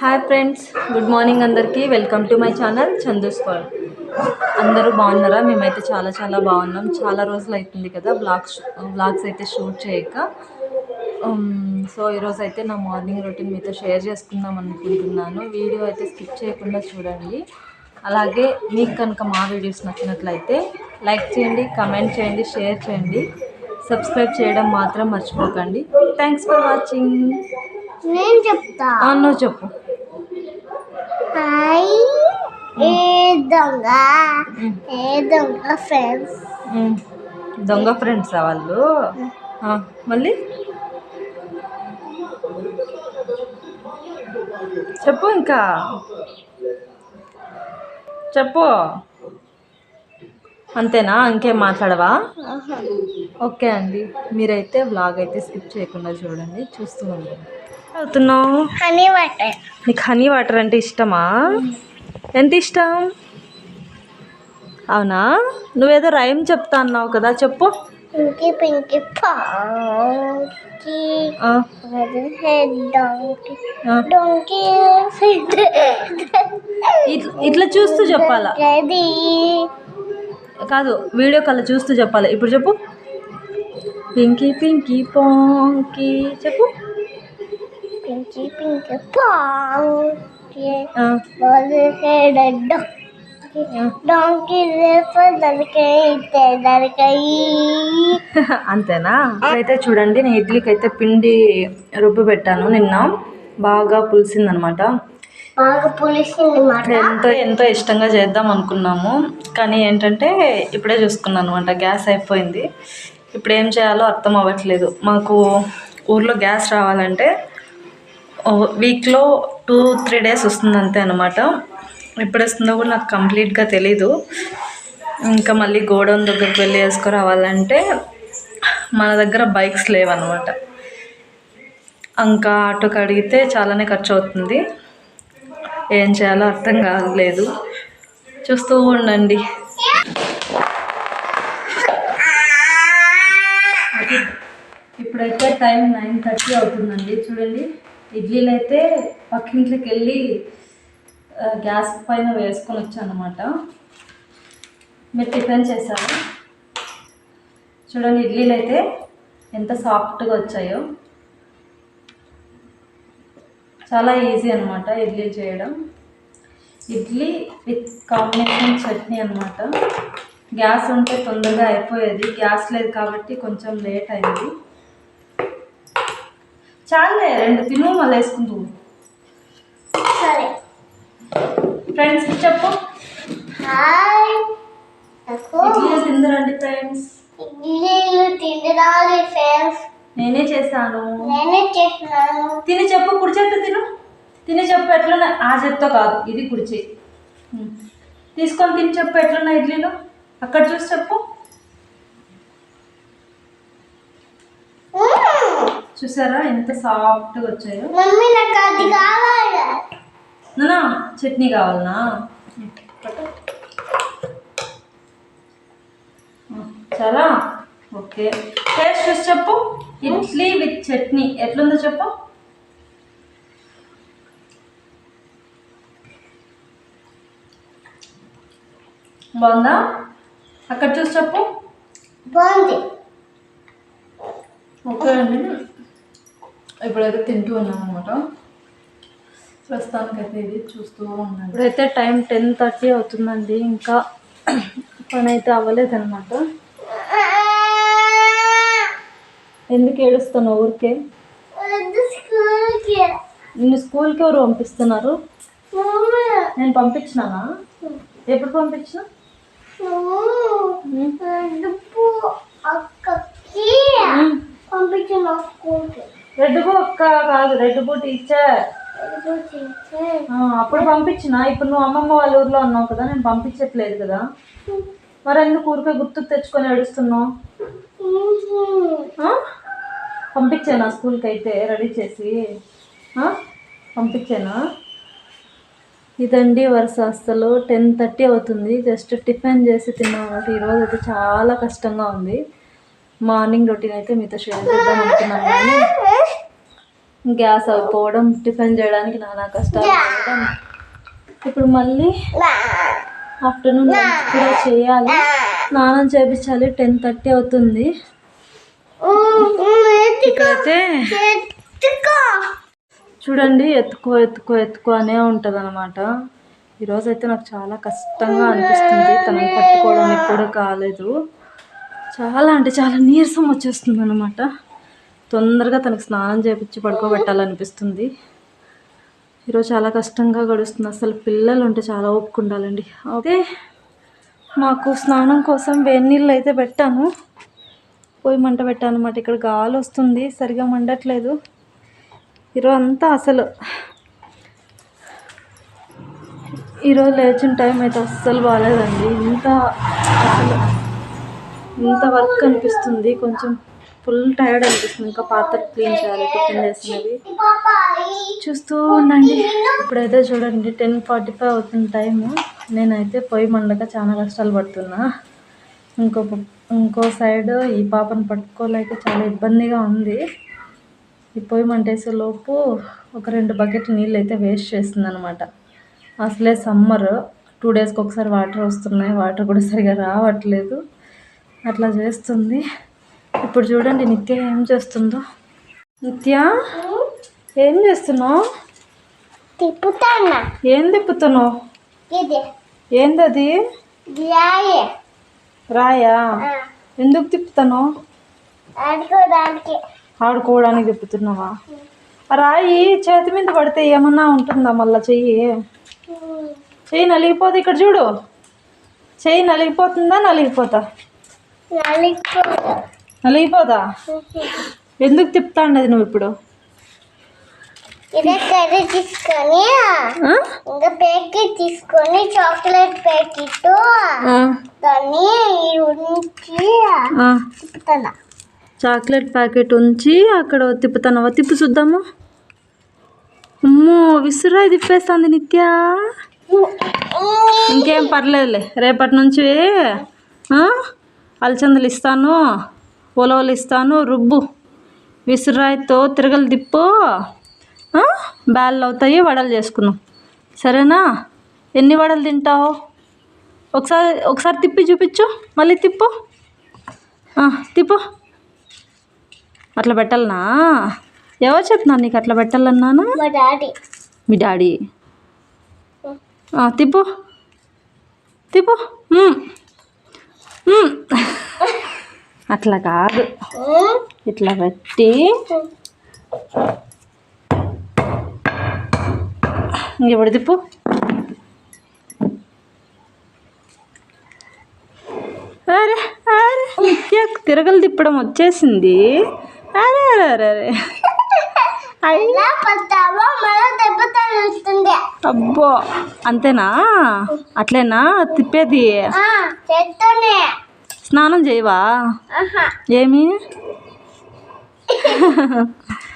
Hi friends good morning అందరికీ. Welcome to my channel Chandu's world అందరూ బాగున్నారా? మేమైతే చాలా చాలా బాగున్నాం. చాలా రోజులు అవుతుంది కదా బ్లాగ్స్ బ్లాగ్స్ అయితే షూట్ చేయక. సో ఈరోజు అయితే నా మార్నింగ్ రొటీన్ మీతో షేర్ చేసుకుందాం అనుకుంటున్నాను. వీడియో అయితే స్కిప్ చేయకుండా చూడండి. అలాగే మీకు కనుక మా వీడియోస్ నచ్చినట్లయితే లైక్ చేయండి కమెంట్ చేయండి షేర్ చేయండి. సబ్స్క్రైబ్ చేయడం మాత్రం మర్చిపోకండి. థ్యాంక్స్ ఫర్ వాచింగ్ నేను చెప్తా. నువ్వు చెప్పు హాయ్ ఏ దొంగ. ఏ దొంగ ఫ్రెండ్స్. దొంగ ఫ్రెండ్స్ వాళ్ళు? మళ్ళీ? చెప్పు ఇంకా. చెప్పు. అంతేనా? ఇంకేం మాట్లాడవా? ఓకే అండి. మీరైతే బ్లాగ్ అయితే స్కిప్ చేయకుండా చూడండి. చూస్తూ ఉండండి. అవుతున్నావు హనీ వాటర్. నీకు హనీ వాటర్ అంటే ఇష్టమా? ఎంత ఇష్టం? అవునా? నువ్వేదో రైమ్ చెప్తా అన్నావు కదా చెప్పు. పింకీ డొంకీ. ఇట్ల- చూస్తూ చెప్పాలా? కాదు వీడియో కల్లా చూస్తూ చెప్పాలి? ఇప్పుడు చెప్పు. పింకీ పింకీ పాంకీ. చెప్పు. పింకీ పింకీ పాంకీ. అంతేనా? అయితే చూడండి నేను ఇడ్లీకి అయితే పిండి రుబ్బు పెట్టాను నిన్న. బాగా పులిసిందనమాట. పులిసింది మాట ఎంతో ఎంతో ఇష్టంగా చేద్దాం అనుకున్నాము. కానీ ఏంటంటే ఇప్పుడే చూసుకున్నాను అనమాట గ్యాస్ అయిపోయింది. ఇప్పుడు ఏం చేయాలో అర్థం అవ్వట్లేదు. మాకు ఊర్లో గ్యాస్ రావాలంటే వీక్లో టూ త్రీ డేస్ వస్తుంది అంతే అనమాట ఎప్పుడు వస్తుందో కూడా నాకు కంప్లీట్గా తెలీదు. ఇంకా మళ్ళీ గోడౌన్ దగ్గరికి వెళ్ళి వేసుకురావాలంటే మన దగ్గర బైక్స్ లేవన్నమాట. ఇంకా ఆటోకి అడిగితే చాలానే ఖర్చు అవుతుంది ఏం చేయాలో అర్థం కాలేదు. చూస్తూ ఉండండి. ఇప్పుడైతే టైం నైన్ థర్టీ అవుతుందండి. చూడండి ఇడ్లీలు అయితే పక్కింట్లోకి వెళ్ళి గ్యాస్ పైన వేసుకొని వచ్చాను అనమాట మీరు టిఫిన్ చేశారు? చూడండి ఇడ్లీలు అయితే ఎంత సాఫ్ట్గా వచ్చాయో. చాలా ఈజీ అనమాట ఇడ్లీ చేయడం. ఇడ్లీ విత్ కాంబినేషన్ చట్నీ అనమాట గ్యాస్ ఉంటే తొందరగా అయిపోయేది. గ్యాస్ లేదు కాబట్టి కొంచెం లేట్ అయింది. చాలే రెండు తిను మళ్ళీ వేసుకుంటూ ఫ్రెండ్స్ చెప్పు. హాయ్ ఇడ్లీ తిందరండి ఫ్రెండ్స్ ఇడ్లీలు తినరాలి ఫ్రెండ్స్ నేనే చేశాను. నేనే చేసినాను తిని చెప్పు కుడి చేత్తో తిను. తిని చెప్పు ఎట్లున్నా ఆ చేత్తో కాదు ఇది కుడి చేయి. తీసుకొని తిని చెప్పు ఎట్లున్నా ఇడ్లీలు. అక్కడ చూసి చెప్పు. చూసారా ఎంత సాఫ్ట్గా వచ్చాయో? మమ్మీ నాకు అది కావాలి. నానా చట్నీ కావాలనా? చాలా. ఓకే. టేస్ట్ చూసి చెప్పు. ఇడ్లీ విత్ చట్నీ. ఎట్లుందో చెప్పు. బాగుందా? అక్కడ చూసి చెప్పు. బాగుంది. ఓకే అండి. ఇప్పుడైతే తింటూ ఉన్నాం అనమాట ప్రస్తుతానికైతే ఇది చూస్తూ ఉన్నాను. ఇప్పుడైతే టైం టెన్ థర్టీ అవుతుందండి. ఇంకా పని అయితే అవ్వలేదన్నమాట. ఎందుకు ఏడుస్తున్నావు ఊరికే? నిన్ను స్కూల్కి ఎవరు పంపిస్తున్నారు? నేను పంపించినానా? ఎప్పుడు పంపించిన? నువ్వు. డుప్పు అక్కకి పంపించిన స్కూల్కి. రెడ్ బుక్ అక్క కాదు రెడ్ బుక్ టీచర్. అప్పుడు పంపించిన. ఇప్పుడు నువ్వు అమ్మమ్మ వాళ్ళ ఊర్లో ఉన్నావు కదా నేను పంపించట్లేదు కదా. మరి ఎందుకు ఊరికే గుర్తుకు తెచ్చుకొని ఏడుస్తున్నావు? ఆ? పంపించానా స్కూల్కి అయితే రెడీ చేసి? పంపించానా? ఇదండి వరుస అసలు టెన్ థర్టీ అవుతుంది. జస్ట్ టిఫిన్ చేసి తిన్నాను ఈరోజు అయితే చాలా కష్టంగా ఉంది. మార్నింగ్ రొటీన్ అయితే మీతో షేర్ చేద్దాం అనుకున్నాను కానీ గ్యాస్ అయిపోవడం టిఫిన్ చేయడానికి నానా కష్టాలు ఇప్పుడు మళ్ళీ ఆఫ్టర్నూన్ లంచ్ కూడా చేయాలి. స్నానం చేపించాలి టెన్ థర్టీ అవుతుంది. ఇక్కడైతే చూడండి ఎత్తుకో ఎత్తుకో ఎత్తుకో అనే ఉంటుంది అనమాట ఈరోజు అయితే నాకు చాలా కష్టంగా అనిపిస్తుంది. తనని పట్టుకోవడానికి కూడా కాలేదు. చాలా అంటే చాలా నీరసం వచ్చేస్తుంది అనమాట తొందరగా తనకు స్నానం చేపించి పడుకోబెట్టాలనిపిస్తుంది. ఈరోజు చాలా కష్టంగా గడుస్తుంది. అసలు పిల్లలు ఉంటే చాలా ఓపిక ఉండాలండి ఓకే మాకు స్నానం కోసం వేడి నీళ్ళు అయితే పెట్టాను. పోయి మంట పెట్టాను అనమాట ఇక్కడ గాలి వస్తుంది. సరిగా మండట్లేదు. ఈరోజు అంతా అసలు ఈరోజు లేచిన టైం అయితే అస్సలు బాగాలేదండి. ఇంత అసలు ఇంత వర్క్ అనిపిస్తుంది. కొంచెం ఫుల్ టైర్డ్ అనిపిస్తుంది. ఇంకా పాత్ర క్లీన్ చేయాలి టిఫిన్ చేసినవి. చూస్తూ ఉండండి. ఇప్పుడైతే చూడండి టెన్ ఫార్టీ ఫైవ్ అవుతుంది టైము. నేనైతే పొయ్యి మండక చాలా కష్టాలు పడుతున్నా. ఇంకో ఇంకో సైడ్ ఈ పాపను పట్టుకోలేక చాలా ఇబ్బందిగా ఉంది. ఈ పొయ్యి మంటేసే లోపు ఒక రెండు బకెట్ నీళ్ళు అయితే వేస్ట్ చేస్తుంది అనమాట అసలే సమ్మర్. టూ డేస్కి ఒకసారి వాటర్ వస్తున్నాయి. వాటర్ కూడా సరిగా రావట్లేదు. అట్లా చేస్తుంది. ఇప్పుడు చూడండి నిత్య ఏం చేస్తుందో. నిత్య ఏం చేస్తున్నావు? తిప్పుతానా? ఏం తిప్పుతున్నావు? ఇది. ఏంది అది గ్లాయే రాయా? ఎందుకు తిప్పుతాను ఆడుకోవడానికి. తిప్పుతున్నావా? రాయి చేతి మీద పడితే ఏమన్నా ఉంటుందా మళ్ళా చెయ్యి? చెయ్యి నలిగిపోతే ఇక్కడ చూడు. చెయ్యి నలిగిపోతుందా నలిగిపోతా? నలుగురు నలిగిపోదా ఎందుకు తిప్పుతాండది నువ్వు ఇప్పుడు? ఇదే కర్రీ తీసుకొని ఆ? ఇంకా ప్యాకెట్ తీసుకొని చాక్లెట్ ప్యాకెట్ దాన్ని ఉంచి. తిప్పుతానా? చాక్లెట్ ప్యాకెట్ ఉంచి అక్కడ తిప్పుతానవా? తిప్పు చూద్దాము. అమ్మో విసురాయి తిప్పేస్తుంది నిత్య. ఇంకేం పర్లేదులే. రేపటి నుంచి అలచందలు ఇస్తాను. ఉలవలు ఇస్తాను. రుబ్బు. విసురాయితో తిరగలు తిప్పు ఆ, బ్యాళ్ళు అవుతాయి వడలు చేసుకున్నాం సరేనా? ఎన్ని వడలు తింటావు? ఒకసారి ఒకసారి తిప్పి చూపించు. మళ్ళీ తిప్పు. తిప్పు. అట్లా పెట్టాలనా? ఎవరు చెప్తున్నారు నీకు అట్లా పెట్టాలన్నానా? మా డాడీ. మీ డాడీ. ఆ, తిప్పు. తిప్పు. అట్లా కాదు. ఇట్లా పెట్టి ఇంకెప్పుడు తిప్పు. అరే అరే తిరగలు తిప్పడం వచ్చేసింది. అరే అరే అరే అబ్బో అంతేనా? అట్లేనా? తిప్పేది. స్నానం చేయవా? ఏమి?